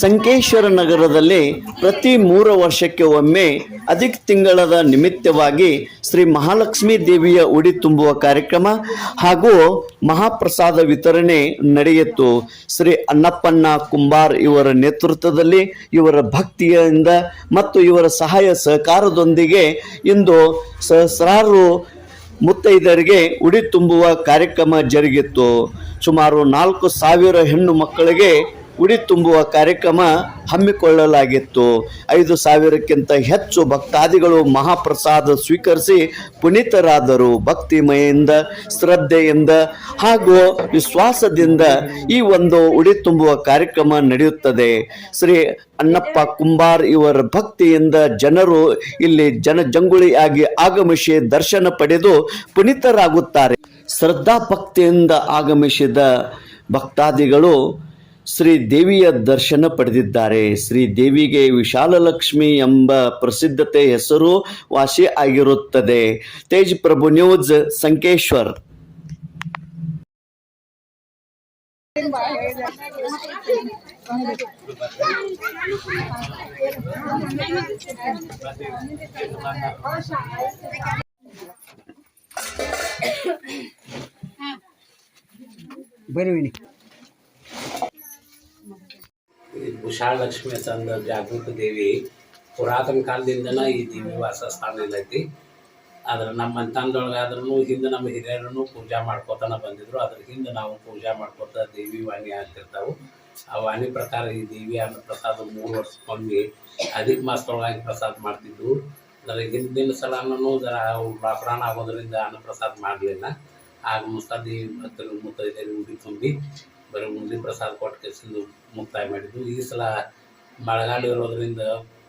ಸಂಕೇಶ್ವರ ನಗರದಲ್ಲಿ ಪ್ರತಿ ಮೂರು ವರ್ಷಕ್ಕೆ ಒಮ್ಮೆ ಅಧಿಕ ತಿಂಗಳದ ನಿಮಿತ್ತವಾಗಿ ಶ್ರೀ ಮಹಾಲಕ್ಷ್ಮೀ ದೇವಿಯ ಉಡಿ ತುಂಬುವ ಕಾರ್ಯಕ್ರಮ ಹಾಗೂ ಮಹಾಪ್ರಸಾದ ವಿತರಣೆ ನಡೆಯಿತು. ಶ್ರೀ ಅನ್ನಪ್ಪಣ್ಣ ಕುಂಬಾರ್ ಇವರ ನೇತೃತ್ವದಲ್ಲಿ ಇವರ ಭಕ್ತಿಯಿಂದ ಮತ್ತು ಇವರ ಸಹಾಯ ಸಹಕಾರದೊಂದಿಗೆ ಇಂದು ಸಹಸ್ರಾರು ಮುತ್ತೈದರಿಗೆ ಉಡಿ ತುಂಬುವ ಕಾರ್ಯಕ್ರಮ ಜರುಗಿತ್ತು. ಸುಮಾರು ನಾಲ್ಕು ಸಾವಿರ ಹೆಣ್ಣು ಮಕ್ಕಳಿಗೆ ಉಡಿ ತುಂಬುವ ಕಾರ್ಯಕ್ರಮ ಹಮ್ಮಿಕೊಳ್ಳಲಾಗಿತ್ತು. ಐದು ಸಾವಿರಕ್ಕಿಂತ ಹೆಚ್ಚು ಭಕ್ತಾದಿಗಳು ಮಹಾಪ್ರಸಾದ ಸ್ವೀಕರಿಸಿ ಪುನೀತರಾದರು. ಭಕ್ತಿಮಯಿಂದ ಶ್ರದ್ಧೆಯಿಂದ ಹಾಗೂ ವಿಶ್ವಾಸದಿಂದ ಈ ಒಂದು ಉಡಿ ತುಂಬುವ ಕಾರ್ಯಕ್ರಮ ನಡೆಯುತ್ತದೆ. ಶ್ರೀ ಅಣ್ಣಪ್ಪ ಕುಂಬಾರ್ ಇವರ ಭಕ್ತಿಯಿಂದ ಜನರು ಇಲ್ಲಿ ಜನ ಜಂಗುಳಿಯಾಗಿ ಆಗಮಿಸಿ ದರ್ಶನ ಪಡೆದು ಪುನೀತರಾಗುತ್ತಾರೆ. ಶ್ರದ್ಧಾ ಭಕ್ತಿಯಿಂದ ಆಗಮಿಸಿದ ಭಕ್ತಾದಿಗಳು ಶ್ರೀ ದೇವಿಯ ದರ್ಶನ ಪಡೆದಿದ್ದಾರೆ. ಶ್ರೀ ದೇವಿಗೆ ವಿಶಾಲಲಕ್ಷ್ಮಿ ಎಂಬ ಪ್ರಸಿದ್ಧತೆ ಹೆಸರು ವಾಸಿ ಆಗಿರುತ್ತದೆ. ತೇಜ್ ಪ್ರಭು ನ್ಯೂಸ್, ಸಂಕೇಶ್ವರ್. ಬರೀ ಈ ಲಕ್ಷ್ಮಿ ಅಂತಂದ ಜಾಗೃತ ದೇವಿ ಪುರಾತನ ಕಾಲದಿಂದನ ಈ ದೇವಿ ವಾಸಸ್ಥಾನ ಐತಿ ಆದ್ರೆ ನಮ್ಮ ಮಂತಾನದೊಳಗೆ ಆದ್ರೂ ಹಿಂದೆ ನಮ್ಮ ಹಿರಿಯರನ್ನು ಪೂಜಾ ಮಾಡ್ಕೋತಾನ ಬಂದಿದ್ರು. ಅದ್ರ ಹಿಂದೆ ನಾವು ಪೂಜಾ ಮಾಡ್ಕೋತ ದೇವಿ ವಾಣಿ ಆಗ್ತಿರ್ತಾವೆ. ಆ ವಾಣಿ ಪ್ರಕಾರ ಈ ದೇವಿ ಅನ್ನ ಪ್ರಸಾದ ಮೂರು ವರ್ಷಕ್ಕೊಮ್ಮೆ ಅಧಿಕ ಮಾಸದೊಳಗಾಗಿ ಪ್ರಸಾದ ಮಾಡ್ತಿದ್ವು. ಅದರ ಹಿಂದಿನ ಸಲನೂ ಜರ ಲಾಕ್ಡೌನ್ ಆಗೋದ್ರಿಂದ ಅನ್ನ ಪ್ರಸಾದ ಮಾಡಲಿಲ್ಲ. ಆಗ ಮುಸ್ತಾದಿ ಭಕ್ತರು ಮುತ್ತೈದೆಯರು ಉಡಿ ತುಂಬಿ ಬರೀ ಉಂಡಿ ಪ್ರಸಾದ ಕೊಟ್ಟು ಕೇಸಿಂದು ಮುಕ್ತಾಯ ಮಾಡಿದ್ದು ಈ ಸಲ ಮಳೆಗಾಲ ಇರೋದ್ರಿಂದ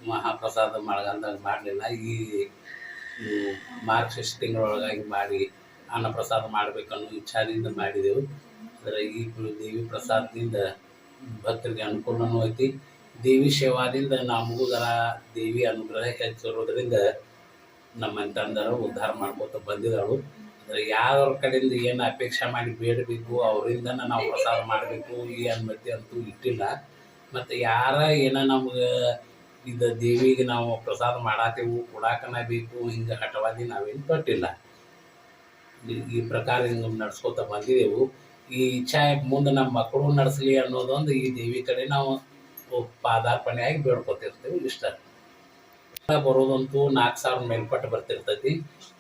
ಮಹಾಪ್ರಸಾದ ಮಳೆಗಾಲದಾಗ ಮಾಡಲಿಲ್ಲ. ಈ ಮಾರ್ಚ್ ಎಷ್ಟು ತಿಂಗಳೊಳಗಾಗಿ ಮಾಡಿ ಅನ್ನಪ್ರಸಾದ ಮಾಡಬೇಕನ್ನೋ ಇಚ್ಛಾದಿಂದ ಮಾಡಿದೆವು. ಆದರೆ ಈ ದೇವಿ ಪ್ರಸಾದದಿಂದ ಭಕ್ತರಿಗೆ ಅನುಕೂಲನೂ ಐತಿ ದೇವಿ ಸೇವಾದಿಂದ ನಮಗೂ ಜರ ದೇವಿ ಅನುಗ್ರಹ ಹೆಚ್ಚಿರೋದ್ರಿಂದ ನಮ್ಮ ತಂದರು ಉದ್ಧಾರ ಮಾಡ್ಕೋತ ಬಂದಿದ್ದಾಳು ಅಂದರೆ ಯಾರ ಕಡೆಯಿಂದ ಏನು ಅಪೇಕ್ಷೆ ಮಾಡಿ ಬೇಡಬೇಕು ಅವರಿಂದ ನಾವು ಪ್ರಸಾದ ಮಾಡಬೇಕು, ಈ ಅನುಮತಿ ಅಂತೂ ಇಟ್ಟಿಲ್ಲ. ಮತ್ತು ಯಾರ ಏನ ನಮ್ಗೆ ಇದು ದೇವಿಗೆ ನಾವು ಪ್ರಸಾದ ಮಾಡಾತೇವು, ಕೊಡಾಕನ ಬೇಕು, ಹಿಂಗೆ ಹಠವಾದಿ ನಾವೇನು ಪಟ್ಟಿಲ್ಲ. ಈ- ಪ್ರಕಾರ ಹಿಂಗೆ ನಡ್ಸ್ಕೊತ ಬಂದಿದ್ದೆವು ಈ ಇಚ್ಛಾ ಮುಂದೆ ನಮ್ಮ ಮಕ್ಕಳು ನಡೆಸಲಿ ಅನ್ನೋದೊಂದು ಈ ದೇವಿ ಕಡೆ ನಾವು ಪಾದಾರ್ಪಣೆಯಾಗಿ ಬೇಡ್ಕೊತಿರ್ತೇವೆ ಇಷ್ಟ. ಬರೋದಂತೂ ನಾಲ್ಕು ಸಾವಿರ ಮೇಲ್ಪಟ್ಟು ಬರ್ತಿರ್ತೈತಿ.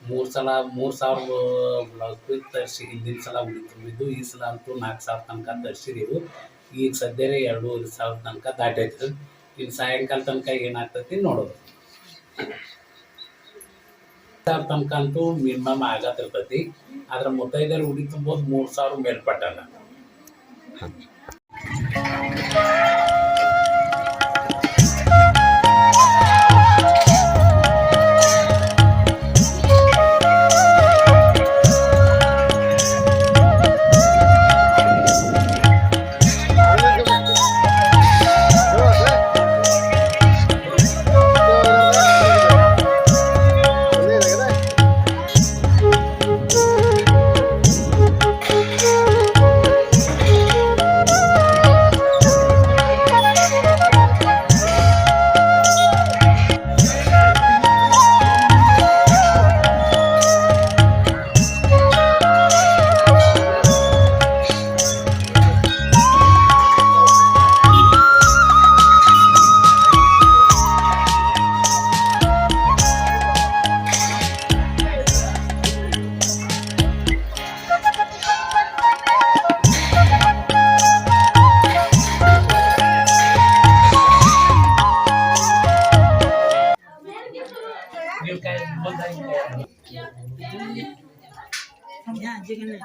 ಮೂರು ಸಲ, ಮೂರು ಸಾವಿರ ತರಿಸಿ ಹಿಂದಿನ ಸಲ ಉಳಿ ತುಂಬಿದ್ದು, ಈ ಸಲ ಅಂತೂ ನಾಲ್ಕು ಸಾವಿರ ತನಕ ತರಿಸಿದೀವಿ. ಈಗ ಸದ್ಯನೇ ಎರಡೂವರೆ ಸಾವಿರ ತನಕ ದಾಟೈತಿ ಇನ್ನು ಸಾಯಂಕಾಲ ತನಕ ಏನಾಗ್ತೈತಿ ನೋಡೋದು. ಸಾವಿರ ತನಕ ಅಂತೂ ಮಿನಿಮಮ್ ಆಗತ್ತಿರ್ತೈತಿ. ಆದ್ರೆ ಮುತ್ತೈದೆಯರು ಉಡಿ ತುಂಬೋದು, ಮೂರು ಸಾವಿರ ಮೇಲ್ಪಟ್ಟಲ್ಲ 你看这个人